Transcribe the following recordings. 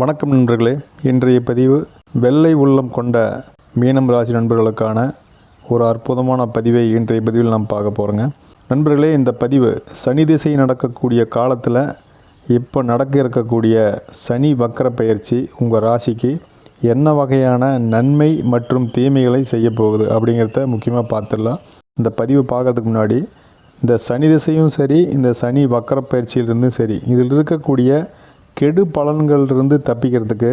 வணக்கம் நண்பர்களே. இன்றைய பதிவு வெள்ளை உள்ளம் கொண்ட மீனம் ராசி நண்பர்களுக்கான ஒரு அற்புதமான பதிவை இன்றைய பதிவில் நாம் பார்க்க போகிறோங்க நண்பர்களே இந்த பதிவு சனி திசை நடக்கக்கூடிய காலத்தில் இப்போ நடக்க இருக்கக்கூடிய சனி வக்கர பயிற்சி உங்கள் ராசிக்கு என்ன வகையான நன்மை மற்றும் தீமைகளை செய்ய போகுது அப்படிங்கிறத முக்கியமாக பார்த்துடலாம். இந்த பதிவு பார்க்கறதுக்கு முன்னாடி இந்த சனி திசையும் சரி இந்த சனி வக்கர பயிற்சியிலிருந்தும் சரி இதில் இருக்கக்கூடிய கெடு பலன்கள்லேருந்து தப்பிக்கிறதுக்கு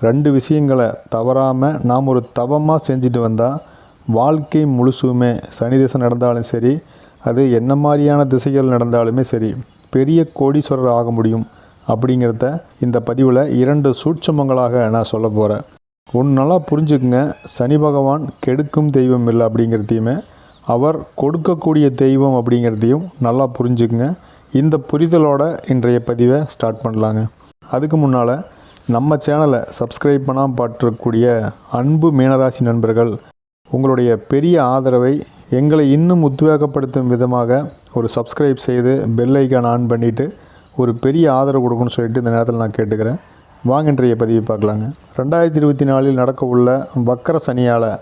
ரெண்டு விஷயங்களை தவறாமல் நாம் ஒரு தவமாக செஞ்சுட்டு வந்தால் வாழ்க்கை முழுசுமே சனி திசை நடந்தாலும் சரி அது என்ன மாதிரியான திசைகள் நடந்தாலுமே சரி பெரிய கோடீஸ்வரர் ஆக முடியும் அப்படிங்கிறத இந்த பதிவில் இரண்டு சூட்சமங்களாக நான் சொல்ல போகிறேன் ஒன்று நல்லா புரிஞ்சுக்குங்க சனி பகவான் கெடுக்கும் தெய்வம் இல்லை அப்படிங்கிறதையுமே அவர் கொடுக்கக்கூடிய தெய்வம் அப்படிங்கிறதையும் நல்லா புரிஞ்சுக்குங்க. இந்த புரிதலோட இன்றைய பதிவை ஸ்டார்ட் பண்ணலாங்க. அதுக்கு முன்னால் நம்ம சேனலை சப்ஸ்கிரைப் பண்ணாமல் பாட்டிருக்கக்கூடிய அன்பு மீனராசி நண்பர்கள் உங்களுடைய பெரிய ஆதரவை எங்களை இன்னும் உத்வேகப்படுத்தும் விதமாக ஒரு சப்ஸ்கிரைப் செய்து பெல்லைக்கான் ஆன் பண்ணிவிட்டு ஒரு பெரிய ஆதரவு கொடுக்கணும்னு சொல்லிட்டு இந்த நேரத்தில் நான் கேட்டுக்கிறேன். வாங்க இன்றைய பதிவை பார்க்கலாங்க. ரெண்டாயிரத்தி இருபத்தி நாலில் நடக்க உள்ள வக்கர சனியால்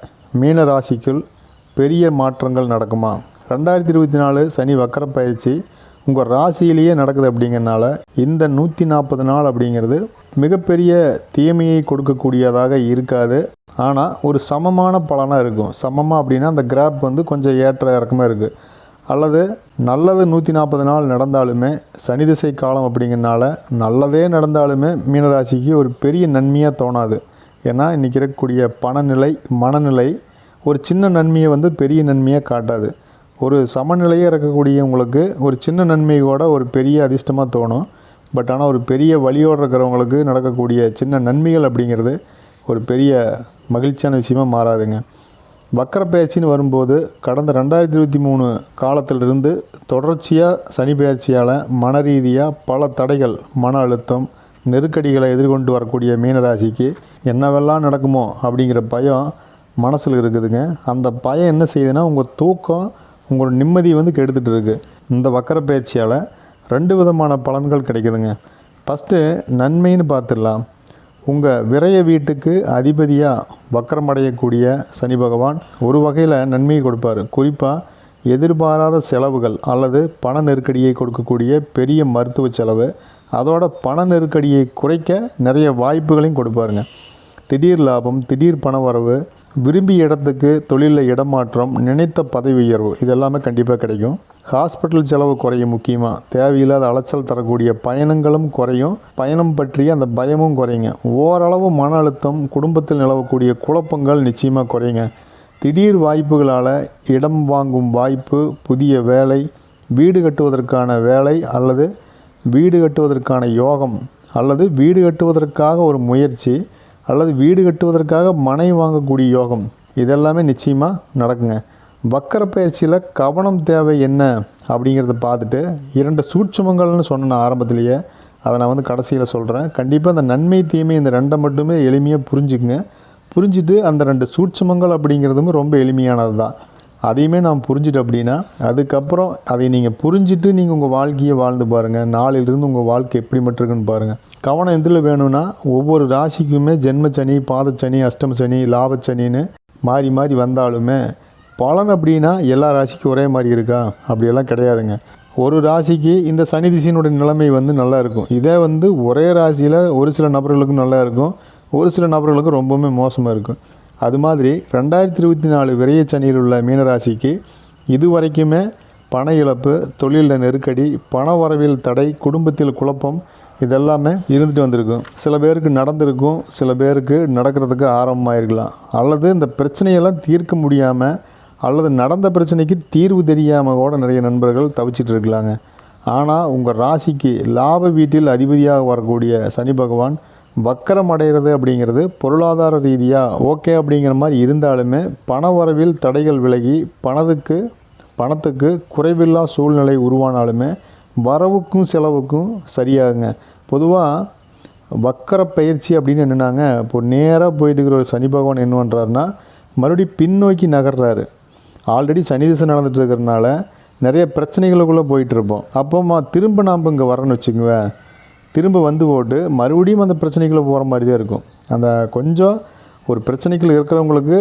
மீன ராசிக்குள் பெரிய மாற்றங்கள் நடக்குமா? ரெண்டாயிரத்தி இருபத்தி நாலு சனி வக்கர பயிற்சி உங்கள் ராசியிலேயே நடக்குது அப்படிங்கிறனால இந்த நூற்றி நாற்பது நாள் அப்படிங்கிறது மிகப்பெரிய தீமையை கொடுக்கக்கூடியதாக இருக்காது. ஆனால் ஒரு சமமான பலனாக இருக்கும். சமமாக அப்படின்னா அந்த கிராப் வந்து கொஞ்சம் ஏற்ற இறக்கமாக இருக்குது அல்லது நல்லது நூற்றி நாற்பது நாள் நடந்தாலுமே சனி திசை காலம் அப்படிங்கிறனால நல்லதே நடந்தாலுமே மீனராசிக்கு ஒரு பெரிய நன்மையாக தோணாது. ஏன்னா இன்றைக்கி இருக்கக்கூடிய பணநிலை மனநிலை ஒரு சின்ன நன்மையை வந்து பெரிய நன்மையாக காட்டாது. ஒரு சமநிலையாக இருக்கக்கூடிய உங்களுக்கு ஒரு சின்ன நன்மையோட ஒரு பெரிய அதிர்ஷ்டமாக தோணும். பட் ஆனால் ஒரு பெரிய வழியோடு இருக்கிறவங்களுக்கு நடக்கக்கூடிய சின்ன நன்மைகள் அப்படிங்கிறது ஒரு பெரிய மகிழ்ச்சியான விஷயமாக மாறாதுங்க. வக்கர பயிற்சின்னு வரும்போது கடந்த ரெண்டாயிரத்தி இருபத்தி மூணு காலத்திலிருந்து தொடர்ச்சியாக சனி பயிற்சியால் மன ரீதியாக பல தடைகள் மன அழுத்தம் நெருக்கடிகளை எதிர்கொண்டு வரக்கூடிய மீனராசிக்கு என்னவெல்லாம் நடக்குமோ அப்படிங்கிற பயம் மனசில் இருக்குதுங்க. அந்த பயம் என்ன செய்யுதுன்னா உங்கள் தூக்கம் உங்களோட நிம்மதி வந்து கெடுத்துட்டு இருக்கு. இந்த வக்கர பயிற்சியால் ரெண்டு விதமான பலன்கள் கிடைக்குதுங்க. ஃபஸ்ட்டு நன்மைன்னு பார்த்துடலாம். உங்கள் விரைய வீட்டுக்கு அதிபதியாக வக்கரமடையக்கூடிய சனி பகவான் ஒரு வகையில் நன்மையை கொடுப்பார். குறிப்பாக எதிர்பாராத செலவுகள் அல்லது பண நெருக்கடியை கொடுக்கக்கூடிய பெரிய மருத்துவ செலவு அதோட பண நெருக்கடியை குறைக்க நிறைய வாய்ப்புகளையும் கொடுப்பாருங்க. திடீர் லாபம் திடீர் பண வரவு விரும்பிய இடத்துக்கு தொழிலில் இடமாற்றம் நினைத்த பதவி உயர்வு இதெல்லாமே கண்டிப்பாக கிடைக்கும். ஹாஸ்பிட்டல் செலவு குறையும் முக்கியமாக தேவையில்லாத அலைச்சல் தரக்கூடிய பயணங்களும் குறையும். பயணம் பற்றிய அந்த பயமும் குறையுங்க. ஓரளவு மன அழுத்தம் குடும்பத்தில் நிலவக்கூடிய குழப்பங்கள் நிச்சயமாக குறையுங்க. திடீர் வாய்ப்புகளால் இடம் வாங்கும் வாய்ப்பு புதிய வேலை வீடு கட்டுவதற்கான வேலை அல்லது வீடு கட்டுவதற்கான யோகம் அல்லது வீடு கட்டுவதற்காக ஒரு முயற்சி அல்லது வீடு கட்டுவதற்காக மனை வாங்கக்கூடிய யோகம். இதெல்லாமே நிச்சயமாக நடக்குங்க. வக்கர பயிற்சியில் கவனம் தேவை என்ன அப்படிங்கிறத பார்த்துட்டு இரண்டு சூட்சுமங்கள்னு சொன்னேன் ஆரம்பத்திலேயே அதை நான் வந்து கடைசியில் சொல்கிறேன் கண்டிப்பாக அந்த நன்மை தீமை இந்த ரெண்டை மட்டுமே எளிமையாக புரிஞ்சுக்குங்க. புரிஞ்சுட்டு அந்த ரெண்டு சூட்சுமங்கள் அப்படிங்கிறதும் ரொம்ப எளிமையானது தான் அதையுமே நாம் புரிஞ்சுட்டு அப்படின்னா அதுக்கப்புறம் அதை நீங்கள் புரிஞ்சுட்டு நீங்கள் உங்கள் வாழ்க்கையை வாழ்ந்து பாருங்கள் நாளிலிருந்து உங்கள் வாழ்க்கை எப்படி மட்டும் இருக்குன்னு பாருங்கள் கவனம் எதில் வேணும்னா ஒவ்வொரு ராசிக்குமே ஜென்மச்சனி பாதச்சனி அஷ்டம சனி லாபச்சனின்னு மாறி மாறி வந்தாலுமே பலன் அப்படின்னா எல்லா ராசிக்கும் ஒரே மாதிரி இருக்கா? அப்படியெல்லாம் கிடையாதுங்க. ஒரு ராசிக்கு இந்த சனி திசையினுடைய நிலைமை வந்து நல்லா இருக்கும். இதே வந்து ஒரே ராசியில் ஒரு சில நபர்களுக்கும் நல்லா இருக்கும். ஒரு சில நபர்களுக்கு ரொம்பவுமே மோசமாக இருக்கும். அது மாதிரி ரெண்டாயிரத்தி இருபத்தி நாலு விரைய சனியில் உள்ள மீனராசிக்கு இது வரைக்குமே பண இழப்பு தொழிலில் நெருக்கடி பண வரவில் தடை குடும்பத்தில் குழப்பம் இதெல்லாமே இருந்துட்டு வந்திருக்கும் சில பேருக்கு நடந்திருக்கும் சில பேருக்கு நடக்கிறதுக்கு ஆரம்பமாயிருக்கலாம். அல்லது இந்த பிரச்சனையெல்லாம் தீர்க்க முடியாமல் அல்லது நடந்த பிரச்சனைக்கு தீர்வு தெரியாமல் கூட நிறைய நண்பர்கள் தவிச்சிட்டு இருக்கலாங்க ஆனால் உங்கள் ராசிக்கு லாப வீட்டில் அதிபதியாக வரக்கூடிய சனி பகவான் வக்கரம் அடைகிறது அப்படிங்கிறது பொருளாதார ரீதியாக ஓகே அப்படிங்கிற மாதிரி இருந்தாலுமே பண வரவில் தடைகள் விலகி பணத்துக்கு பணத்துக்கு குறைவில்லா சூழ்நிலை உருவானாலுமே வரவுக்கும் செலவுக்கும் சரியாகுங்க. பொதுவாக வக்கர பயிற்சி அப்படின்னு என்னென்னாங்க இப்போ நேராக போயிட்டு இருக்கிற ஒரு சனி பகவான் என்ன பண்ணுறாருன்னா மறுபடியும் பின்னோக்கி நகர்றாரு. ஆல்ரெடி சனி திசை நடந்துட்டு இருக்கிறனால நிறைய பிரச்சனைகளுக்குள்ளே போயிட்டுருப்போம். அப்போமா திரும்ப நாம் இங்கே வரேன்னு வச்சுக்குவேன். திரும்ப வந்து போட்டு மறுபடியும் அந்த பிரச்சனைக்குள்ளே போகிற மாதிரி தான் இருக்கும். அந்த கொஞ்சம் ஒரு பிரச்சனைக்குள்ள இருக்கிறவங்களுக்கு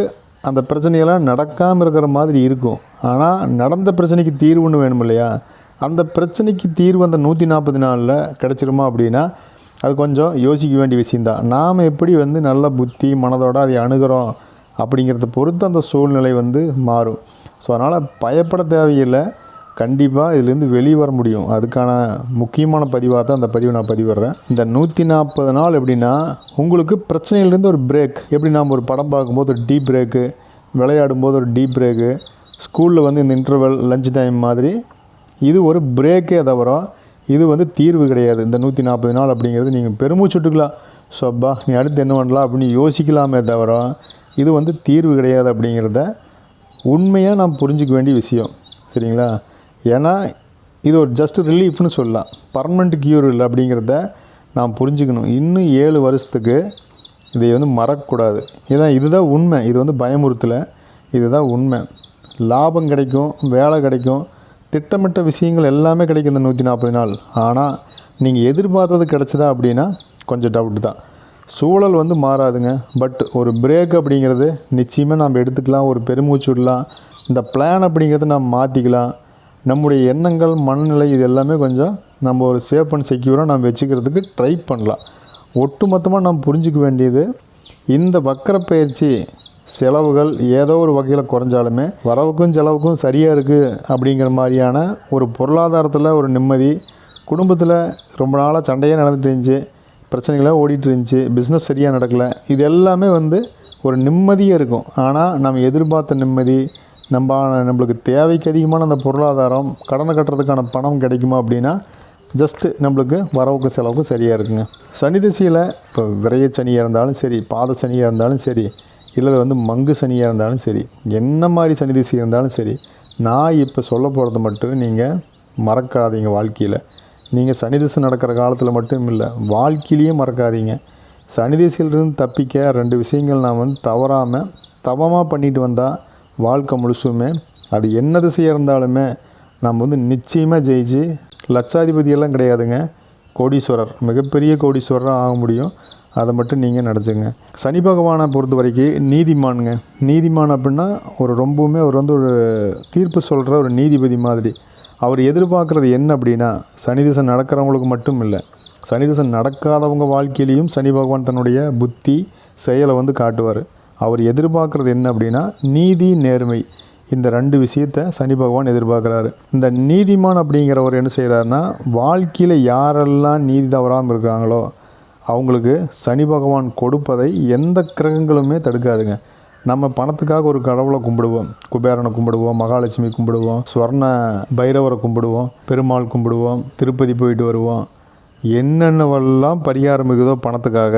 அந்த பிரச்சனையெல்லாம் நடக்காமல் இருக்கிற மாதிரி இருக்கும். ஆனால் நடந்த பிரச்சனைக்கு தீர்வுன்னு வேணும் இல்லையா? அந்த பிரச்சனைக்கு தீர்வு அந்த நூற்றி நாற்பது நாளில் கிடச்சிருமா அப்படின்னா அது கொஞ்சம் யோசிக்க வேண்டிய விஷயந்தான் நாம் எப்படி வந்து நல்ல புத்தி மனதோடு அதை அணுகிறோம் அப்படிங்கிறத பொறுத்து அந்த சூழ்நிலை வந்து மாறும். ஸோ அதனால் பயப்பட தேவையில்லை. கண்டிப்பாக இதுலேருந்து வெளியே வர முடியும். அதுக்கான முக்கியமான பதிவாக தான் அந்த பதிவை நான் பதிவிடுறேன். இந்த நூற்றி நாற்பது நாள் எப்படின்னா உங்களுக்கு பிரச்சனையிலேருந்து ஒரு பிரேக் எப்படி நாம் ஒரு படம் பார்க்கும்போது ஒரு டீப் பிரேக்கு விளையாடும் போது ஒரு டீப் பிரேக்கு ஸ்கூலில் வந்து இந்த இன்டர்வல் லஞ்ச் டைம் மாதிரி இது ஒரு பிரேக்கே தவிர இது வந்து தீர்வு கிடையாது. இந்த நூற்றி நாற்பது நாள் அப்படிங்கிறது நீங்கள் பெருமூச்சுட்டுக்கலாம் ஸோ அப்பா நீ அடுத்து என்ன பண்ணலாம் அப்படின்னு யோசிக்கலாமே தவிர இது வந்து தீர்வு கிடையாது அப்படிங்கிறத உண்மையாக நாம் புரிஞ்சிக்க வேண்டிய விஷயம். சரிங்களா? ஏன்னா இது ஒரு ஜஸ்ட் ரிலீஃப்னு சொல்லலாம். பர்மனெண்ட் கியூர் இல்லை அப்படிங்கிறத நாம் புரிஞ்சுக்கணும். இன்னும் ஏழு வருஷத்துக்கு இதை வந்து மறக்கக்கூடாது. இதான் இதுதான் உண்மை. இது வந்து பயமுறுத்தலை. இதுதான் உண்மை. லாபம் கிடைக்கும் வேலை கிடைக்கும். திட்டமிட்ட விஷயங்கள் எல்லாமே கிடைக்கும் இந்த நூற்றி நாற்பது நாள். ஆனால் நீங்கள் எதிர்பார்த்தது கிடைச்சதா அப்படின்னா கொஞ்சம் டவுட் தான். சூழல் வந்து மாறாதுங்க. பட் ஒரு பிரேக் அப்படிங்கிறது நிச்சயமாக நம்ம எடுத்துக்கலாம். ஒரு பெருமூச்சு விடலாம். இந்த பிளான் அப்படிங்கிறத நாம் மாற்றிக்கலாம் நம்முடைய எண்ணங்கள் மனநிலை இது எல்லாமே கொஞ்சம் நம்ம ஒரு சேஃப் அண்ட் செக்யூராக நம்ம வச்சுக்கிறதுக்கு ட்ரை பண்ணலாம். ஒட்டுமொத்தமாக நாம் புரிஞ்சுக்க வேண்டியது இந்த வக்கர பயிற்சி செலவுகள் ஏதோ ஒரு வகையில் குறைஞ்சாலுமே வரவுக்கும் செலவுக்கும் சரியாக இருக்குது அப்படிங்கிற மாதிரியான ஒரு பொருளாதாரத்தில் ஒரு நிம்மதி குடும்பத்தில் ரொம்ப நாளாக சண்டையே நடந்துட்டு இருந்துச்சு பிரச்சனைகளாக ஓடிட்டு இருந்துச்சு பிஸ்னஸ் சரியாக நடக்கலை இது எல்லாமே வந்து ஒரு நிம்மதியாக இருக்கும். ஆனால் நம்ம எதிர்பார்த்த நிம்மதி நம்ம நம்மளுக்கு தேவைக்கு அதிகமான அந்த பொருளாதாரம் கடனை கட்டுறதுக்கான பணம் கிடைக்குமா அப்படின்னா ஜஸ்ட்டு நம்மளுக்கு வரவுக்கு செலவுக்கு சரியாக இருக்குங்க. சனி திசையில் இப்போ விரைய சனியாக இருந்தாலும் சரி பாத சனியாக இருந்தாலும் சரி இல்லை வந்து மங்கு சனியாக இருந்தாலும் சரி என்ன மாதிரி சனி திசை இருந்தாலும் சரி நான் இப்போ சொல்ல போகிறது மட்டும் நீங்கள் மறக்காதீங்க வாழ்க்கையில். நீங்கள் சனி திசை நடக்கிற காலத்தில் மட்டும் இல்லை வாழ்க்கையிலேயே மறக்காதீங்க. சனி திசையிலிருந்து தப்பிக்க ரெண்டு விஷயங்கள் நான் வந்து தவறாமல் தவமாக பண்ணிட்டு வந்தால் வாழ்க்கை முழுசுமே அது என்ன திசையாக இருந்தாலுமே நம்ம வந்து நிச்சயமாக ஜெயிச்சு லட்சாதிபதியெல்லாம் கிடையாதுங்க. கோடீஸ்வரர் மிகப்பெரிய கோடீஸ்வரராக ஆக முடியும். அதை மட்டும் நீங்கள் நினச்சிங்க. சனி பகவானை பொறுத்த வரைக்கும் நீதிமானுங்க. நீதிமான் அப்படின்னா ஒரு ரொம்பவுமே அவர் வந்து ஒரு தீர்ப்பு சொல்கிற ஒரு நீதிபதி மாதிரி. அவர் எதிர்பார்க்குறது என்ன அப்படின்னா சனி திசை நடக்கிறவங்களுக்கு மட்டும் இல்லை. சனி திசை நடக்காதவங்க வாழ்க்கையிலையும் சனி பகவான் தன்னுடைய புத்தி செயலை வந்து காட்டுவார். அவர் எதிர்பார்க்குறது என்ன அப்படின்னா நீதி நேர்மை. இந்த ரெண்டு விஷயத்த சனி பகவான் எதிர்பார்க்குறாரு. இந்த நீதிமான் அப்படிங்கிறவர் என்ன செய்கிறாருன்னா வாழ்க்கையில் யாரெல்லாம் நீதி தவறாமல் இருக்கிறாங்களோ அவங்களுக்கு சனி பகவான் கொடுப்பதை எந்த கிரகங்களுமே தடுக்காதுங்க. நம்ம பணத்துக்காக ஒரு கடவுளை கும்பிடுவோம். குபேரனை கும்பிடுவோம் மகாலட்சுமி கும்பிடுவோம் ஸ்வர்ண பைரவரை கும்பிடுவோம் பெருமாள் கும்பிடுவோம் திருப்பதி போயிட்டு வருவோம். என்னென்னவெல்லாம் பரிகாரம் இருக்குதோ பணத்துக்காக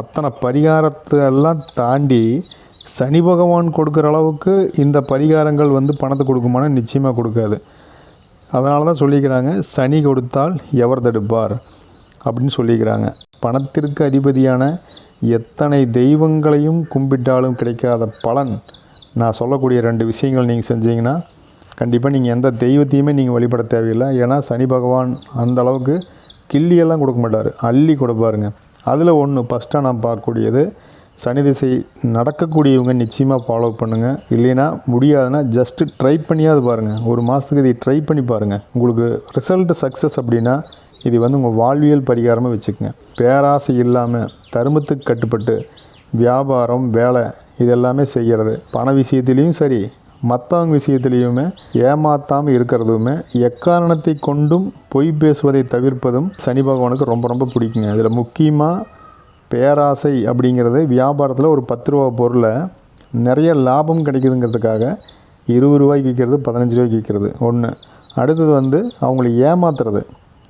அத்தனை பரிகாரத்தை எல்லாம் தாண்டி சனி பகவான் கொடுக்குற அளவுக்கு இந்த பரிகாரங்கள் வந்து பணத்தை கொடுக்குமானா நிச்சயமாக கொடுக்காது. அதனால தான் சொல்லிக்கிறாங்க சனி கொடுத்தால் எவர் தடுப்பார் அப்படின்னு சொல்லிக்கிறாங்க. பணத்திற்கு அதிபதியான எத்தனை தெய்வங்களையும் கும்பிட்டாலும் கிடைக்காத பலன் நான் சொல்லக்கூடிய ரெண்டு விஷயங்கள் நீங்கள் செஞ்சீங்கன்னா கண்டிப்பாக நீங்கள் எந்த தெய்வத்தையுமே நீங்கள் வழிபட தேவையில்லை. ஏன்னா சனி பகவான் அந்த அளவுக்கு கிள்ளியெல்லாம் கொடுக்க மாட்டார். அள்ளி கொடுப்பாருங்க. அதில் ஒன்று ஃபஸ்ட்டாக நான் பார்க்கக்கூடியது சனி திசை நடக்கக்கூடியவங்க நிச்சயமாக ஃபாலோ பண்ணுங்கள் இல்லைன்னா முடியாதுன்னா ஜஸ்ட்டு ட்ரை பண்ணியாவது பாருங்கள் ஒரு மாதத்துக்கு இதை ட்ரை பண்ணி பாருங்கள் உங்களுக்கு ரிசல்ட் சக்ஸஸ் அப்படின்னா இது வந்து உங்கள் வாழ்வியல் பரிகாரமாக வச்சுக்கோங்க. பேராசை இல்லாமல் தருமத்துக்கு கட்டுப்பட்டு வியாபாரம் வேலை இது எல்லாமே செய்கிறது பண விஷயத்துலேயும் சரி மற்றவங்க விஷயத்துலேயுமே ஏமாற்றாமல் இருக்கிறதுமே எக்காரணத்தை கொண்டும் பொய் பேசுவதை தவிர்ப்பதும் சனி பகவானுக்கு ரொம்ப ரொம்ப பிடிக்குங்க. இதில் முக்கியமாக பேராசை அப்படிங்கிறது வியாபாரத்தில் ஒரு பத்து ரூபா பொருளை நிறைய லாபம் கிடைக்குதுங்கிறதுக்காக இருபது ரூபாய்க்கு விற்கிறது பதினஞ்சு ரூபாய்க்கு விற்கிறது ஒன்று அடுத்தது வந்து அவங்கள ஏமாத்துறது.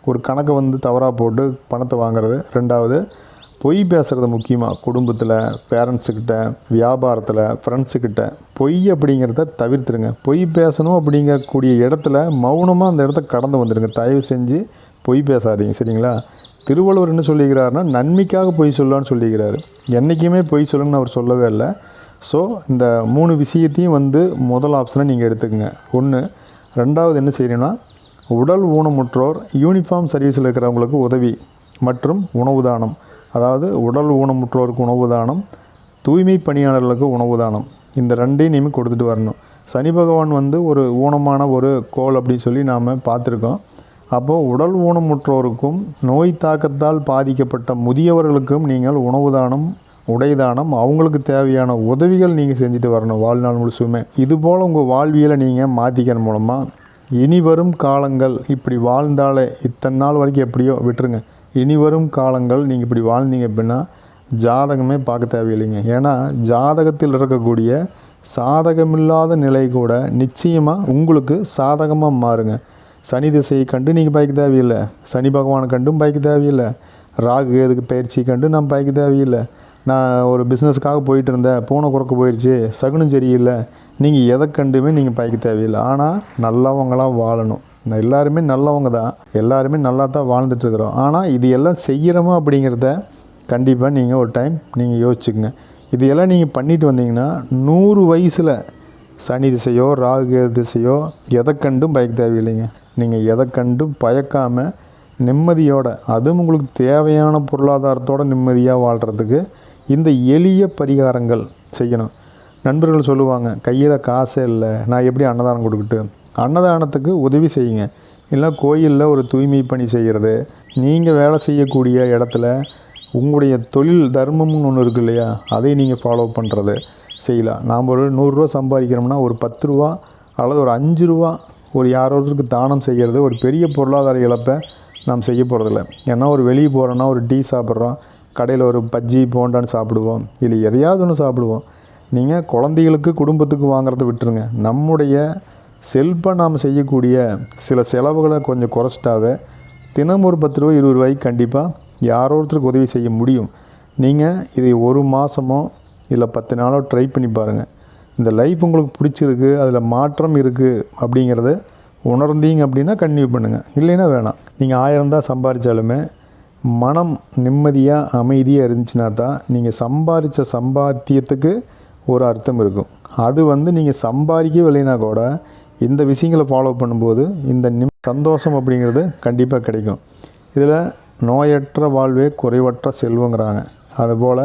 ஒரு கணக்கை வந்து தவறாக போட்டு பணத்தை வாங்குறது. ரெண்டாவது பொய் பேசுகிறது முக்கியமாக குடும்பத்தில் பேரண்ட்ஸுக்கிட்ட வியாபாரத்தில் ஃப்ரெண்ட்ஸுக்கிட்ட பொய் அப்படிங்கிறத தவிர்த்துருங்க. பொய் பேசணும் அப்படிங்கக்கூடிய இடத்துல மௌனமாக அந்த இடத்த கடந்து வந்துடுங்க தயவு செஞ்சு பொய் பேசாதீங்க சரிங்களா? திருவள்ளுவர் என்ன சொல்லிக்கிறாருன்னா நன்மைக்காக பொய் சொல்லான்னு சொல்லிக்கிறாரு. என்றைக்குமே பொய் சொல்லுங்கன்னு அவர் சொல்லவே இல்லை. ஸோ இந்த மூணு விஷயத்தையும் வந்து முதல் ஆப்ஷனை நீங்கள் எடுத்துக்கோங்க. ஒன்று ரெண்டாவது என்ன செய்யணும்னா உடல் ஊனமுற்றோர் யூனிஃபார்ம் சர்வீஸில் இருக்கிறவங்களுக்கு உதவி மற்றும் உணவு தானம். அதாவது உடல் ஊனமுற்றோருக்கு உணவு தானம் தூய்மை பணியாளர்களுக்கு உணவு தானம். இந்த ரெண்டையும் நீங்கள் கொடுத்துட்டு வரணும். சனி பகவான் வந்து ஒரு ஊனமான ஒரு கோல் அப்படின்னு சொல்லி நாம் பார்த்துருக்கோம். அப்போது உடல் ஊனமுற்றோருக்கும் நோய் தாக்கத்தால் பாதிக்கப்பட்ட முதியவர்களுக்கும் நீங்கள் உணவு தானம் உடை தானம் அவங்களுக்கு தேவையான உதவிகள் நீங்கள் செஞ்சுட்டு வரணும் வாழ்நாள் முழுசுமே. இதுபோல் உங்கள் வாழ்வியலை நீங்கள் மாற்றிக்கிற மூலமாக இனி வரும் காலங்கள் இப்படி வாழ்ந்தாலே இத்தனை நாள் வரைக்கும் எப்படியோ விட்டுருங்க. இனி வரும் காலங்கள் நீங்கள் இப்படி வாழ்ந்தீங்க அப்படின்னா ஜாதகமே பார்க்க தேவையில்லைங்க. ஏன்னா ஜாதகத்தில் இருக்கக்கூடிய சாதகமில்லாத நிலை கூட நிச்சயமாக உங்களுக்கு சாதகமாக மாறுங்க. சனி திசையை கண்டு நீங்கள் பயக்க தேவையில்லை. சனி பகவானை கண்டும் பயக்க தேவையில்லை. ராகு எதுக்கு பயிற்சி கண்டு நான் பயக்க தேவையில்லை. நான் ஒரு பிஸ்னஸ்க்காக போயிட்டு இருந்தேன். பூனை குறுக்க போயிடுச்சு சகுனம் சரியில்லை. நீங்கள் எதை கண்டுமே நீங்கள் பயக்க தேவையில்லை. ஆனால் நல்லவங்களாக வாழணும். எல்லாருமே நல்லவங்க தான். எல்லாருமே நல்லா தான் வாழ்ந்துட்டுருக்குறோம். ஆனால் இது எல்லாம் செய்கிறோமா அப்படிங்கிறத கண்டிப்பாக நீங்கள் ஒரு டைம் நீங்கள் யோசிச்சுக்கோங்க. இது எல்லாம் நீங்கள் பண்ணிட்டு வந்தீங்கன்னா நூறு வயசில் சனி திசையோ ராகு திசையோ எதை கண்டும் பயக்க தேவையில்லைங்க. நீங்கள் எதை கண்டும் பயக்காமல் நிம்மதியோட அதுவும் உங்களுக்கு தேவையான பொருளாதாரத்தோட நிம்மதியாக வாழ்கிறதுக்கு இந்த எளிய பரிகாரங்கள் செய்யணும். நண்பர்கள் சொல்லுவாங்க கையில் காசே இல்லை. நான் எப்படி அன்னதானம் கொடுக்கட்டு அன்னதானத்துக்கு உதவி செய்யுங்க. இல்லை கோயிலில் ஒரு தூய்மை பணி செய்கிறது நீங்கள் வேலை செய்யக்கூடிய இடத்துல உங்களுடைய தொழில் தர்மம்னு ஒன்று இருக்கு இல்லையா அதை நீங்கள் ஃபாலோ பண்ணுறது செய்யலாம். நாம் ஒரு நூறுரூவா சம்பாதிக்கிறோம்னா ஒரு பத்து ரூபா அல்லது ஒரு அஞ்சு ரூபா ஒரு யாரோருக்கு தானம் செய்கிறது ஒரு பெரிய பொருளாதார இழப்பை நாம் செய்ய போகிறதில்ல ஏன்னா ஒரு வெளியே போகிறோன்னா ஒரு டீ சாப்பிட்றோம் கடையில் ஒரு பஜ்ஜி போண்டான்னு சாப்பிடுவோம் இல்லை எதையாவது ஒன்று சாப்பிடுவோம். நீங்கள் குழந்தைகளுக்கு குடும்பத்துக்கு வாங்குறத விட்டுருங்க. நம்முடைய செல்ஃபை நாம் செய்யக்கூடிய சில செலவுகளை கொஞ்சம் குறைச்சிட்டாவே தினம் ஒரு பத்து ரூபா இருபது ரூபாய்க்கு கண்டிப்பாக யாரோ ஒருத்தருக்கு உதவி செய்ய முடியும். நீங்கள் இதை ஒரு மாதமோ இல்லை பத்து நாளோ ட்ரை பண்ணி பாருங்கள் இந்த லைஃப் உங்களுக்கு பிடிச்சிருக்கு அதில் மாற்றம் இருக்குது அப்படிங்கிறத உணர்ந்தீங்க அப்படின்னா கன்டினியூ பண்ணுங்கள் இல்லைன்னா வேணாம். நீங்கள் ஆயிரம் தான் சம்பாதிச்சாலுமே மனம் நிம்மதியாக அமைதியாக இருந்துச்சுன்னா தான் நீங்கள் சம்பாதிச்ச சம்பாத்தியத்துக்கு ஒரு அர்த்தம் இருக்கும். அது வந்து நீங்கள் சம்பாதிக்கவே இல்லைன்னா கூட இந்த விஷயங்களை ஃபாலோ பண்ணும்போது இந்த நிம் சந்தோஷம் அப்படிங்கிறது கண்டிப்பாக கிடைக்கும். இதில் நோயற்ற வாழ்வே குறைவற்ற செல்வங்கிறாங்க. அதுபோல்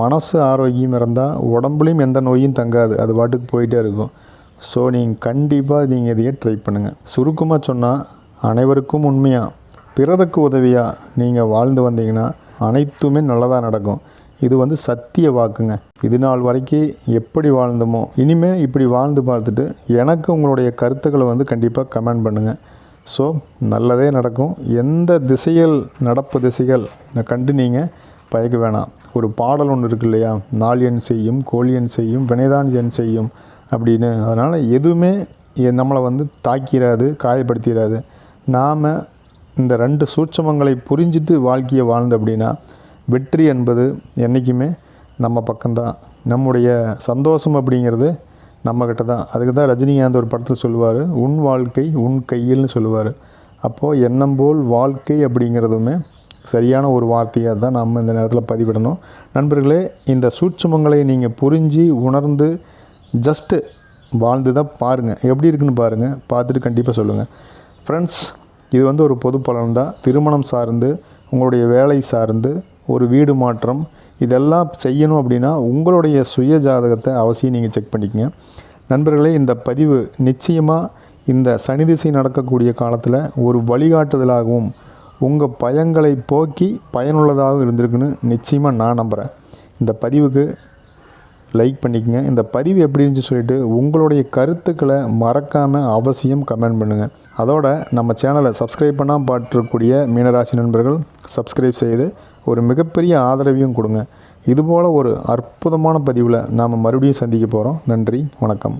மனசு ஆரோக்கியம் இருந்தால் உடம்புலையும் எந்த நோயும் தங்காது. அது பாட்டுக்கு போயிட்டே இருக்கும். ஸோ நீங்கள் கண்டிப்பாக நீங்கள் இதையே ட்ரை பண்ணுங்கள் சுருக்கமாக சொன்னால் அனைவருக்கும் உண்மையாக பிறருக்கு உதவியாக நீங்கள் வாழ்ந்து வந்தீங்கன்னா அனைத்துமே நல்லதாக நடக்கும். இது வந்து சத்திய வாக்குங்க. இது நாள் வரைக்கும் எப்படி வாழ்ந்தோமோ இனிமே இப்படி வாழ்ந்து பார்த்துட்டு எனக்கு உங்களுடைய கருத்துக்களை வந்து கண்டிப்பாக கமெண்ட் பண்ணுங்கள் ஸோ நல்லதே நடக்கும். எந்த திசைகள் நடப்பு திசைகள் கண்டு நீங்கள் பயக்க வேணாம். ஒரு பாடல் ஒன்று இருக்கு இல்லையா? நாளியன் செய்யும் கோழியன் செய்யும் வினைதான் செய்யும் அப்படின்னு. அதனால் எதுவுமே எ- நம்மளை வந்து தாக்கிறாது காயப்படுத்திடாது நாம் இந்த ரெண்டு சூட்சமங்களை புரிஞ்சிட்டு வாழ்க்கையை வாழ்ந்து அப்படின்னா வெற்றி என்பது என்றைக்குமே நம்ம பக்கம்தான். நம்முடைய சந்தோஷம் அப்படிங்கிறது நம்மக்கிட்ட தான் அதுக்கு தான் ரஜினிகாந்த் ஒரு படத்தில் சொல்லுவார் உன் வாழ்க்கை உன் கையில்னு சொல்லுவார். அப்போது எண்ணம் போல் வாழ்க்கை அப்படிங்கிறதுமே சரியான ஒரு வார்த்தையாக தான் நம்ம இந்த நேரத்தில் பதிவிடணும். நண்பர்களே இந்த சூட்சமங்களை நீங்கள் புரிஞ்சு உணர்ந்து ஜஸ்ட்டு வாழ்ந்து தான் பாருங்கள் எப்படி இருக்குன்னு பாருங்கள் பார்த்துட்டு கண்டிப்பாக சொல்லுங்கள் ஃப்ரெண்ட்ஸ் இது வந்து ஒரு பொது பலன் தான் திருமணம் சார்ந்து உங்களுடைய வேலை சார்ந்து ஒரு வீடு மாற்றம் இதெல்லாம் செய்யணும் அப்படின்னா உங்களுடைய சுய ஜாதகத்தை அவசியம் நீங்கள் செக் பண்ணிக்கங்க. நண்பர்களே இந்த பதிவு நிச்சயமாக இந்த சனி திசை நடக்கக்கூடிய காலத்தில் ஒரு வழிகாட்டுதலாகவும் உங்கள் பயங்களை போக்கி பயனுள்ளதாகவும் இருந்திருக்குன்னு நிச்சயமாக நான் நம்புகிறேன் இந்த பதிவுக்கு லைக் பண்ணிக்கங்க. இந்த பதிவு எப்படி இருந்துச்சு சொல்லிட்டு உங்களுடைய கருத்துக்களை மறக்காமல் அவசியம் கமெண்ட் பண்ணுங்கள் அதோட நம்ம சேனலை சப்ஸ்கிரைப் பண்ணால் பாட்டிருக்கக்கூடிய மீனராசி நண்பர்கள் சப்ஸ்கிரைப் செய்து ஒரு மிகப்பெரிய ஆதரவையும் கொடுங்க. இதுபோல் ஒரு அற்புதமான பதிவில் நாம் மறுபடியும் சந்திக்க போகிறோம் நன்றி வணக்கம்.